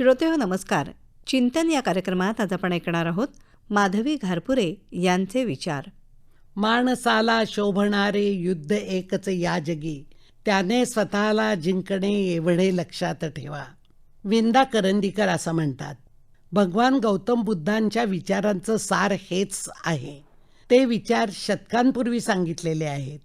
श्रोते हो नमस्कार. चिंतन या कार्यक्रमात आज आपण ऐकणार आहोत माधवी घारपुरे यांचे विचार. माणसाला शोभणारे युद्ध एकच या जगी त्याने स्वतःला जिंकणे एवढे लक्षात ठेवा. विंदा करंदीकर असं म्हणतात. भगवान गौतम बुद्धांच्या विचारांचं सार हेच आहे. ते विचार शतकांपूर्वी सांगितलेले आहेत.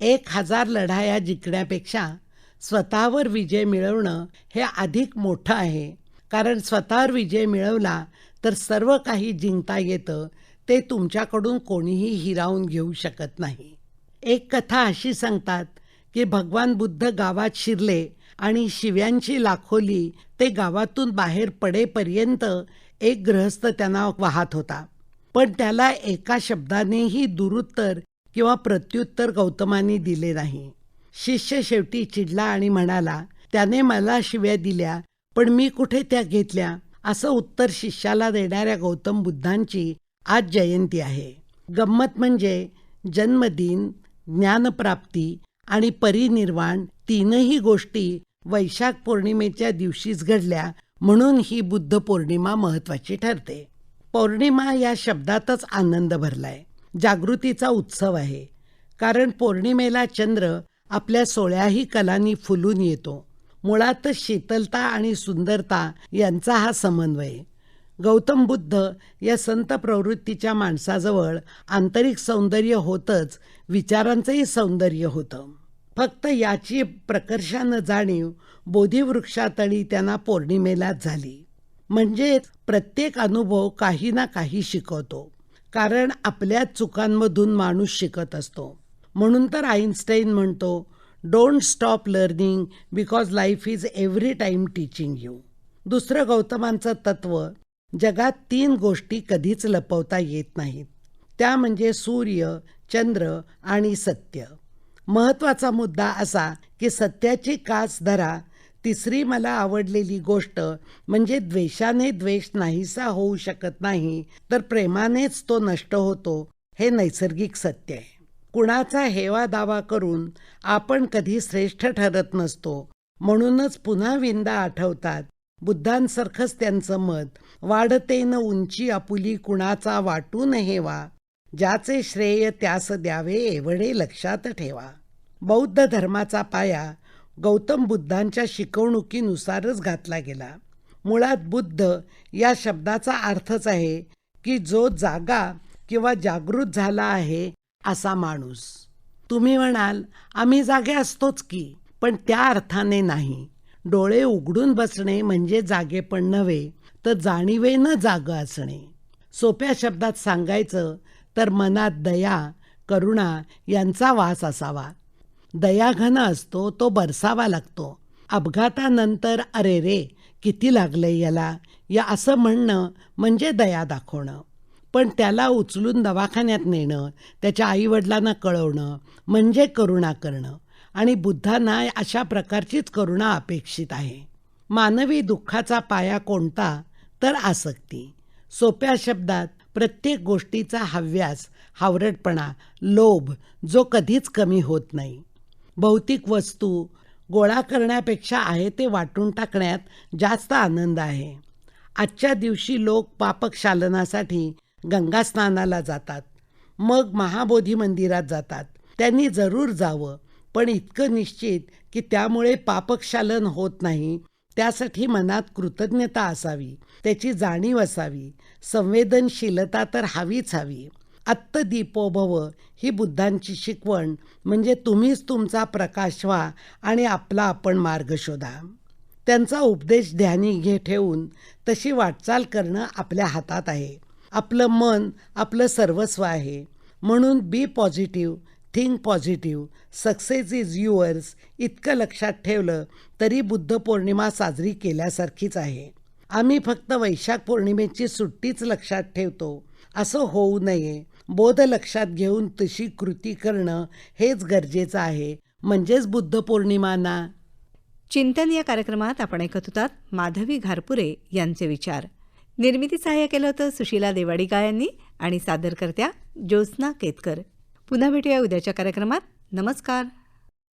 एक हजार लढाया जिंकण्यापेक्षा स्वतःवर विजय मिळवणं हे अधिक मोठं आहे. कारण स्वतःवर विजय मिळवला तर सर्व काही जिंकता येतं ते तुमच्याकडून कोणीही हिरावून घेऊ शकत नाही. एक कथा अशी सांगतात की भगवान बुद्ध गावात शिरले आणि शिव्यांची लाखोली ते गावातून बाहेर पडेपर्यंत एक गृहस्थ त्यांना वाहत होता. पण त्याला एका शब्दानेही दुरुत्तर किंवा प्रत्युत्तर गौतमांनी दिले नाही. शिष्य शेवटी चिडला आणि म्हणाला त्याने मला शिव्या दिल्या पण मी कुठे त्या घेतल्या? असं उत्तर शिष्याला देणाऱ्या गौतम बुद्धांची आज जयंती आहे. गंमत म्हणजे जन्मदिन ज्ञानप्राप्ती आणि परिनिर्वाण तीनही गोष्टी वैशाख पौर्णिमेच्या दिवशीच घडल्या म्हणून ही बुद्ध पौर्णिमा महत्वाची ठरते. पौर्णिमा या शब्दातच आनंद भरलाय. जागृतीचा उत्सव आहे. कारण पौर्णिमेला चंद्र आपल्या सोळ्याही कलांनी फुलून येतो. मुळातच शीतलता आणि सुंदरता यांचा हा समन्वय. गौतम बुद्ध या संत प्रवृत्तीच्या माणसाजवळ आंतरिक सौंदर्य होतच विचारांचंही सौंदर्य होतं. फक्त याची प्रकर्षानं जाणीव बोधिवृक्षातळी त्यांना पौर्णिमेलाच झाली. म्हणजेच प्रत्येक अनुभव काही ना काही शिकवतो. कारण आपल्या चुकांमधून माणूस शिकत असतो. म्हणून तर आईन्स्टाईन म्हणतो don't stop learning because life is every time teaching you दुसरं गौतमांचं तत्व जगात तीन गोष्टी कधीच लपवता येत नाहीत. त्या म्हणजे सूर्य चंद्र आणि सत्य. महत्त्वाचा मुद्दा असा की सत्याची कास धरा. तिसरी मला आवडलेली गोष्ट म्हणजे द्वेषाने द्वेष नाहीसा होऊ शकत नाही तर प्रेमानेच तो नष्ट होतो हे नैसर्गिक सत्य आहे. कुणाचा हेवा दावा करून आपण कधी श्रेष्ठ ठरत नसतो. म्हणूनच पुन्हा विंदा आठवतात. बुद्धांसारखंच त्यांचं मत. वाढते न उंची आपुली कुणाचा वाटून हेवा. ज्याचे श्रेय त्यास द्यावे एवढे लक्षात ठेवा. बौद्ध धर्माचा पाया गौतम बुद्धांच्या शिकवणुकीनुसारच घातला गेला. मुळात बुद्ध या शब्दाचा अर्थच आहे की जो जागा किंवा जागृत झाला आहे असा माणूस. तुम्ही म्हणाल आम्ही जागे असतोच की. पण त्या अर्थाने नाही. डोळे उघडून बसणे म्हणजे जागेपण नव्हे तर जाणीवेनं जाग असणे. सोप्या शब्दात सांगायचं तर मनात दया करुणा यांचा वास असावा. दयाघन असतो तो बरसावा लागतो. अपघातानंतर अरे रे किती लागले याला? या असं म्हणणं म्हणजे दया दाखवणं. पण त्याला उचलून दवाखान्यात नेणं त्याच्या आईवडिलांना कळवणं म्हणजे करुणा करणं. आणि बुद्धांना अशा प्रकारचीच करुणा अपेक्षित आहे. मानवी दुःखाचा पाया कोणता तर आसक्ती. सोप्या शब्दात प्रत्येक गोष्टीचा हव्यास हावरटपणा लोभ जो कधीच कमी होत नाही. भौतिक वस्तू गोळा करण्यापेक्षा आहे ते वाटून टाकण्यात जास्त आनंद आहे. आजच्या दिवशी लोक पापक शालनासाठी गंगास्नानाला जातात. मग महाबोधी मंदिरात जातात. त्यांनी जरूर जावं पण इतकं निश्चित की त्यामुळे पापक्षालन होत नाही. त्यासाठी मनात कृतज्ञता असावी त्याची जाणीव असावी संवेदनशीलता तर हवीच हवी. आत्त दीपोभव ही बुद्धांची शिकवण म्हणजे तुम्हीच तुमचा प्रकाश व्हा आणि आपला आपण मार्ग शोधा. त्यांचा उपदेश ध्यानी घे ठेवून तशी वाटचाल करणं आपल्या हातात आहे. आपलं मन आपलं सर्वस्व आहे. म्हणून be positive think positive success is yours इतकं लक्षात ठेवलं तरी बुद्ध पौर्णिमा साजरी केल्यासारखीच आहे. आम्ही फक्त वैशाख पौर्णिमेची सुट्टीच लक्षात ठेवतो. असं होऊ नये. बोध लक्षात घेऊन तशी कृती करणं हेच गरजेचं आहे. म्हणजेच बुद्ध पौर्णिमा ना चिंतन या कार्यक्रमात आपण ऐकत होतात माधवी घारपुरे यांचे विचार. निर्मिती सहाय्य केलं होतं सुशीला देवाडिका यांनी आणि सादरकर्त्या ज्योत्स्ना केतकर. पुन्हा भेटूया उद्याच्या कार्यक्रमात. नमस्कार.